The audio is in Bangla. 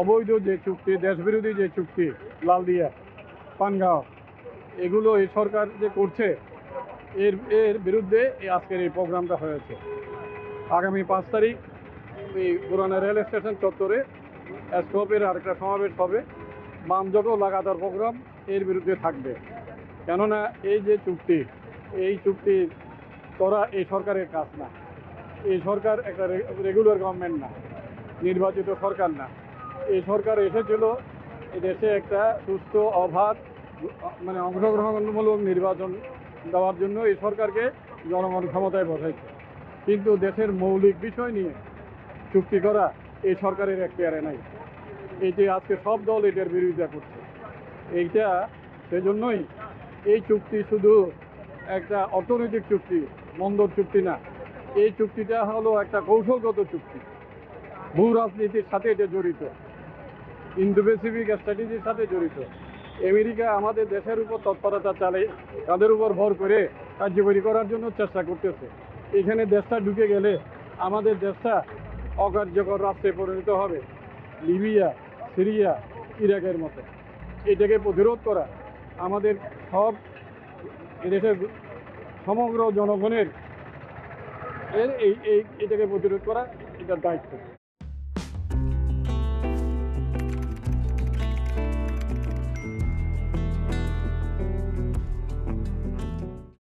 অবৈধ যে চুক্তি, দেশবিরোধী যে চুক্তি, লালদিয়া, পানগাঁও, এগুলো এই সরকার যে করছে, এর এর বিরুদ্ধে আজকের এই প্রোগ্রামটা হয়েছে। আগামী পাঁচ তারিখ এই পুরানা রেল স্টেশন চত্বরে স্কোপের আরেকটা সমাবেশ হবে। বাম জোটও লাগাতার প্রোগ্রাম এর বিরুদ্ধে থাকবে। কেননা এই যে চুক্তি, এই চুক্তি করা এই সরকারের কাজ না। এই সরকার একটা রেগুলার গভর্নমেন্ট না, নির্বাচিত সরকার না। এই সরকার এসেছিল দেশে একটা সুস্থ, অবাধ মানে অংশগ্রহণমূলক নির্বাচন দেওয়ার জন্য এই সরকারকে জনগণ ক্ষমতায় বসাইছে। কিন্তু দেশের মৌলিক বিষয় নিয়ে চুক্তি করা এই সরকারের এখতিয়ারে নাই। এটি আজকে সব দল এটার বিরোধিতা করছে, এইটা সেজন্যই এই চুক্তি শুধু একটা অর্থনৈতিক চুক্তি মন্দর চুক্তি না, এই চুক্তিটা হলো একটা কৌশলগত চুক্তি। ভূ রাজনীতির সাথে এটা জড়িত। ইন্দো প্যাসিফিক স্ট্র্যাটেজির সাথে জড়িত। আমেরিকা আমাদের দেশের উপর তৎপরতা চালে তাদের উপর ভর করে কার্যকরী করার জন্য চেষ্টা করতেছে। এখানে দেশটা ঢুকে গেলে আমাদের দেশটা অকার্যকর রাষ্ট্রে পরিণত হবে। লিবিয়া, সিরিয়া, ইরাকের মতো। এটাকে প্রতিরোধ করা আমাদের সব এদেশের সমগ্র জনগণের এর এই এই, এটাকে প্রতিরোধ করা এটার দায়িত্ব।